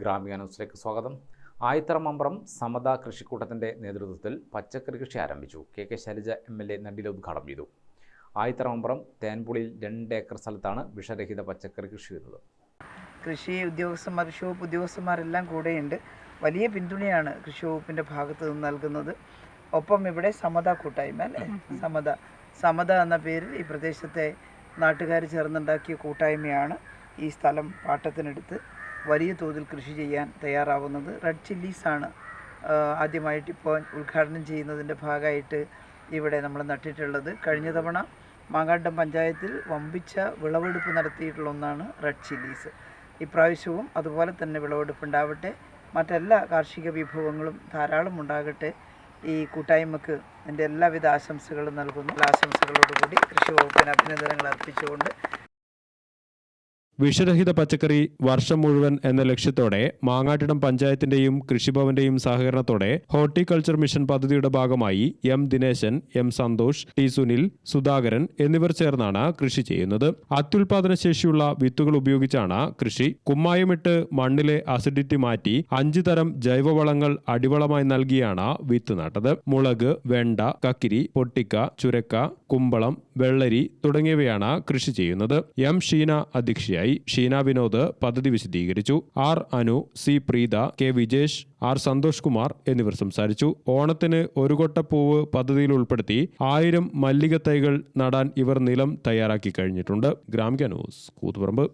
ഗ്രാമിക ന്യൂസിലേക്ക് സ്വാഗതം. ആയിത്തറ മമ്പ്രം സമത കൃഷിക്കൂട്ടത്തിന്റെ നേതൃത്വത്തിൽ പച്ചക്കറി കൃഷി ആരംഭിച്ചു. K K Shailaja M L A നടിയിൽ ഉദ്ഘാടനം ചെയ്തു. ആയിത്തറ മമ്പ്രം തേൻപുളിയിൽ രണ്ട് ഏക്കർ സ്ഥലത്താണ് വിഷരഹിത പച്ചക്കറി കൃഷി ചെയ്യുന്നത്. കൃഷി ഉദ്യോഗസ്ഥന്മാർ കൃഷി വകുപ്പ് ഉദ്യോഗസ്ഥന്മാരെല്ലാം കൂടെയുണ്ട്. വലിയ പിന്തുണയാണ് കൃഷി വകുപ്പിന്റെ ഭാഗത്ത് നിന്ന് നൽകുന്നത്. ഒപ്പം ഇവിടെ സമത കൂട്ടായ്മ അല്ലേ? സമത സമത എന്ന പേരിൽ ഈ പ്രദേശത്തെ നാട്ടുകാർ ചേർന്നുണ്ടാക്കിയ കൂട്ടായ്മയാണ് ഈ സ്ഥലം പാട്ടത്തിനെടുത്ത് വലിയ തോതിൽ കൃഷി ചെയ്യാൻ തയ്യാറാവുന്നത് റെഡ് ചില്ലീസാണ്. ആദ്യമായിട്ട് ഇപ്പോൾ ഉദ്ഘാടനം ചെയ്യുന്നതിന്റെ ഭാഗമായിട്ട് ഇവിടെ നമ്മൾ നട്ടിട്ടുള്ളത്. കഴിഞ്ഞ തവണ മാങ്ങാട്ടം പഞ്ചായത്തിൽ വമ്പിച്ച വിളവെടുപ്പ് നടത്തിയിട്ടുള്ള ഒന്നാണ് റെഡ് ചില്ലീസ്. ഇപ്രാവശ്യവും അതുപോലെ തന്നെ വിളവെടുപ്പ് ഉണ്ടാവട്ടെ. മറ്റെല്ലാ കാർഷിക വിഭവങ്ങളും ധാരാളം ഉണ്ടാകട്ടെ. ഈ കൂട്ടായ്മക്ക് എന്റെ എല്ലാവിധ ആശംസകളും നൽകുന്നു. ആശംസകളോടുകൂടി കൃഷി വകുപ്പിന് അഭിനന്ദനങ്ങൾ അർപ്പിച്ചുകൊണ്ട് വിഷരഹിത പച്ചക്കറി വർഷം മുഴുവൻ എന്ന ലക്ഷ്യത്തോടെ മാങ്ങാട്ടിടം പഞ്ചായത്തിന്റെയും കൃഷിഭവന്റെയും സഹകരണത്തോടെ ഹോർട്ടിക്കൾച്ചർ മിഷൻ പദ്ധതിയുടെ ഭാഗമായി M Dineshan M Santhosh T Sunil Sudhakaran എന്നിവർ ചേർന്നാണ് കൃഷി ചെയ്യുന്നത്. അത്യുൽപാദന ശേഷിയുള്ള വിത്തുകൾ ഉപയോഗിച്ചാണ് കൃഷി. കുമ്മായമിട്ട് മണ്ണിലെ അസിഡിറ്റി മാറ്റി അഞ്ചു തരം ജൈവവളങ്ങൾ അടിവളമായി നൽകിയാണ് വിത്ത് നട്ടത്. മുളക് വെണ്ട കക്കിരി പൊട്ടിക്ക ചുരക്ക കുമ്പളം വെള്ളരി തുടങ്ങിയവയാണ് കൃഷി ചെയ്യുന്നത്. എം ഷീന അധ്യക്ഷയായി ഷീന വിനോദ് പദ്ധതി വിശദീകരിച്ചു. R Anu C Preetha K Vijesh R Santhosh Kumar എന്നിവർ സംസാരിച്ചു. ഓണത്തിന് ഒരു കൊട്ടപ്പൂവ് പദ്ധതിയിൽ ഉൾപ്പെടുത്തി ആയിരം മല്ലിക തൈകൾ നടാൻ ഇവർ നിലം തയ്യാറാക്കി കഴിഞ്ഞിട്ടുണ്ട്. ഗ്രാമിക ന്യൂസ് കൂത്തുപറമ്പ്.